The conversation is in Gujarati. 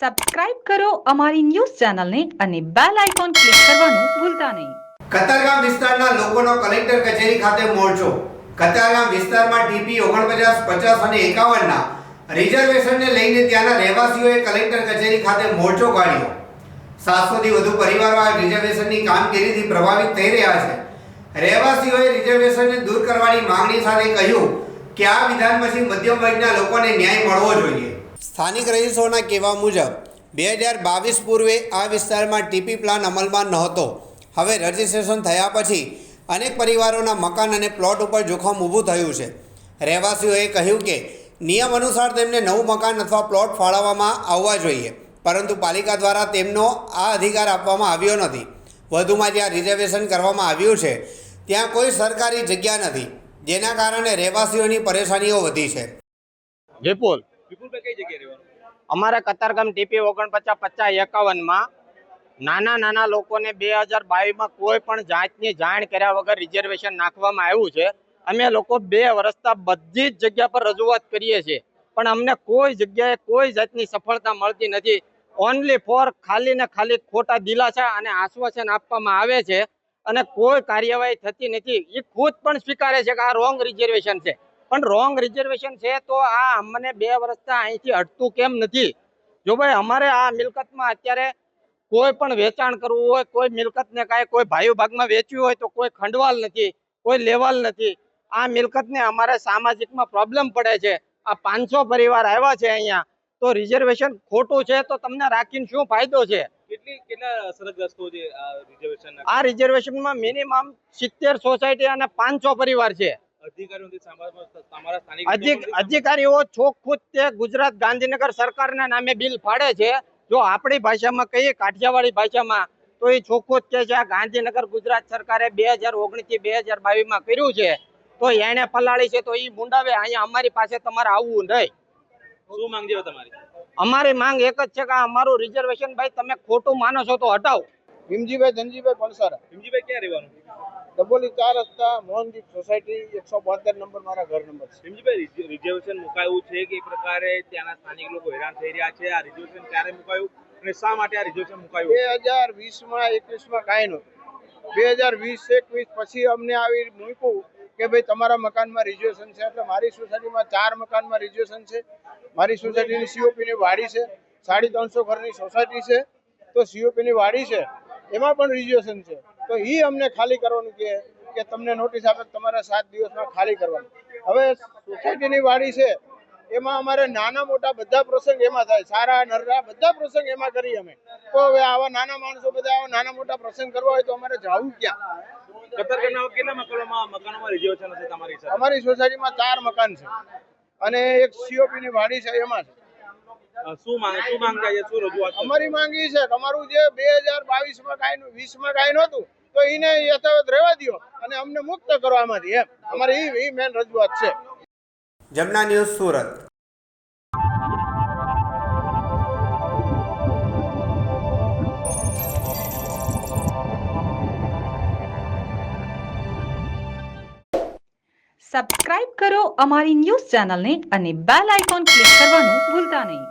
સબસ્ક્રાઇબ કરો અમારી ન્યૂઝ ચેનલને અને બેલ આઇકોન ક્લિક કરવાનું ભૂલતા નહીં. કતારગામ વિસ્તારના લોકોનો કલેક્ટર કચેરી ખાતે મોરચો. કતારગામ વિસ્તારમાં ટીપી ઓગણપચાસ, પચાસ અને એકાવનના રિઝર્વેશનને લઈને ત્યાંના રહેવાસીઓએ કલેક્ટર કચેરી ખાતે મોરચો કાઢ્યો. સાતસોથી વધુ પરિવારો આ રિઝર્વેશનની કામગીરીથી પ્રભાવિત થઈ રહ્યા છે. રહેવાસીઓએ રિઝર્વેશનને દૂર કરવાની માંગણી સાથે કહ્યું કે આ વિધાન પછી મધ્યમ વર્ગના લોકોને ન્યાય મળવો જોઈએ. સ્થાનિક રહીશોના કહેવા મુજબ, બે હજાર બાવીસ પૂર્વે આ વિસ્તારમાં ટીપી પ્લાન અમલમાં નહોતો. હવે રજીસ્ટ્રેશન થયા પછી અનેક પરિવારોના મકાન અને પ્લોટ ઉપર જોખમ ઊભું થયું છે. રહેવાસીઓએ કહ્યું કે, નિયમ અનુસાર તેમને નવું મકાન અથવા પ્લોટ ફાળવવામાં આવવા જોઈએ, પરંતુ પાલિકા દ્વારા તેમનો આ અધિકાર આપવામાં આવ્યો નથી. વધુમાં જ્યાં રિઝર્વેશન કરવામાં આવ્યું છે, ત્યાં કોઈ સરકારી જગ્યા નથી, જેના કારણે રહેવાસીઓની પરેશાનીઓ વધી છે. વિપુલ વિપુલભાઈ કઈ જગ્યાએ રહેવાનું અમારે કતારગામ ટીપી ઓગણપચાસ પચાસ એકાવનમાં નાના નાના લોકોને બે હજાર બાવીસમાં કોઈ પણ જાતની જાણ કર્યા વગર રિઝર્વેશન નાખવામાં આવ્યું છે. અમે લોકો બે વર્ષતા બધી જ જગ્યા પર રજૂઆત કરીએ છીએ. પણ અમને કોઈ જગ્યાએ કોઈ જાતની સફળતા મળતી નથી. ઓનલી ફોર ખાલી ને ખાલી ખોટા દિલાસા અને આશ્વાસન આપવામાં આવે છે અને કોઈ કાર્યવાહી થતી નથી. એ ખુદ પણ સ્વીકારે છે કે આ રોંગ રિઝર્વેશન છે. પણ રોંગ રિઝર્વેશન છે તો આ અમને બે વર્ષથી અહીંથી હટતું કેમ નથી? જો ભાઈ અમારે આ મિલકતમાં અત્યારે કોઈ પણ વેચાણ કરવું હોય કોઈ મિલકતને કાંઈ કોઈ ભાઈઓ ભાગમાં વેચ્યું હોય તો કોઈ ખંડવાલ નથી કોઈ લેવાલ નથી. આ મિલકતને અમારે સામાજિકમાં પ્રોબ્લેમ પડે છે. આ પાંચસો પરિવાર આવ્યા છે અહીંયા. તો રિઝર્વેશન ખોટું છે તો તમને રાખીને શું ફાયદો છે? આ રિઝર્વેશનમાં મિનિમમ સિત્તેર સોસાયટી અને પાંચસો પરિવાર છે. અધિકારીઓ ચોખ્ખું તે ગુજરાત ગાંધીનગર સરકારના નામે બિલ ફાડે છે. જો આપણી ભાષામાં કહીએ કાઠિયાવાડી ભાષામાં તો એ ચોખ્ખું જ છે ગાંધીનગર ગુજરાત સરકારે બે હજાર ઓગણીસથી બે હજાર બાવીસમાં કર્યું છે. તો એને પલાળી છે તો એ મુંડાવે અહીંયા અમારી પાસે તમારે આવવું નહીં. શું માંગ છે તમારી? અમારી માંગ એક જ છે કે અમારું રિઝર્વેશન ભાઈ તમે ખોટું માનો છો તો હટાવો. ભીમજીભાઈ ધનજીભાઈ પણસારા ભીમજીભાઈ ક્યાં રહેવાનું? ડબોલી ચાર રસ્તા મોહનદીપ સોસાયટી એકસો બોતેર નંબર મારા ઘર નંબર છે. ભીમજીભાઈ રિઝ- રિઝર્વેશન મુકાયું છે કે પ્રકારે ત્યાંના સ્થાનિક લોકો હેરાન થઈ રહ્યા છે? આ રિઝર્વેશન ક્યારે મુકાયું અને શા માટે આ રિઝર્વેશન મુકાયું? બે હજાર વીસમાં એકવીસમાં કાંઈ નહોતું. બે હજાર વીસ એકવીસ પછી અમને આવી મૂક્યું કે ભાઈ તમારા મકાનમાં રિઝર્વેશન છે. એટલે મારી સોસાયટીમાં ચાર મકાનમાં રિઝર્વેશન છે. મારી સોસાયટીની સીઓપીની વાડી છે. સાડી ત્રણસો ઘરની સોસાયટી છે. તો સીઓપીની વાડી છે. એમાં પણ રિઝર્વેશન છે. તો એ અમને ખાલી કરવાનું કહે કે તમને નોટિસ આપે તમારા તમારે સાત દિવસમાં ખાલી કરવાનું. હવે સોસાયટીની વાડી છે એમાં અમારે નાના મોટા બધા પ્રસંગ એમાં થાય. સારા નરરા બધા પ્રસંગ એમાં કરીએ અમે. તો હવે આવા નાના માણસો બધા આવા નાના મોટા પ્રસંગ કરવા હોય તો અમારે જવું ક્યાં? તમારી અમારી સોસાયટીમાં ચાર મકાન છે. અને એક સીઓપી ની વાડી છે એમાં છે. શું માંગ શું માંગ છે? શું રજૂઆત છે? અમારી માંગી છે કે અમારું જે બે હજાર બાવીસમાં કાંઈ વીસમાં કાંઈ નહોતું તો એને યથાવત રહેવા દો અને અમને મુક્ત કરો આમાંથી એમ. અમારી એ મેન રજૂઆત છે. જમના ન્યૂઝ સુરત. સબસ્ક્રાઇબ કરો અમારી ન્યૂઝ ચેનલને અને બેલ આઇકોન ક્લિક કરવાનું ભૂલતા નહીં.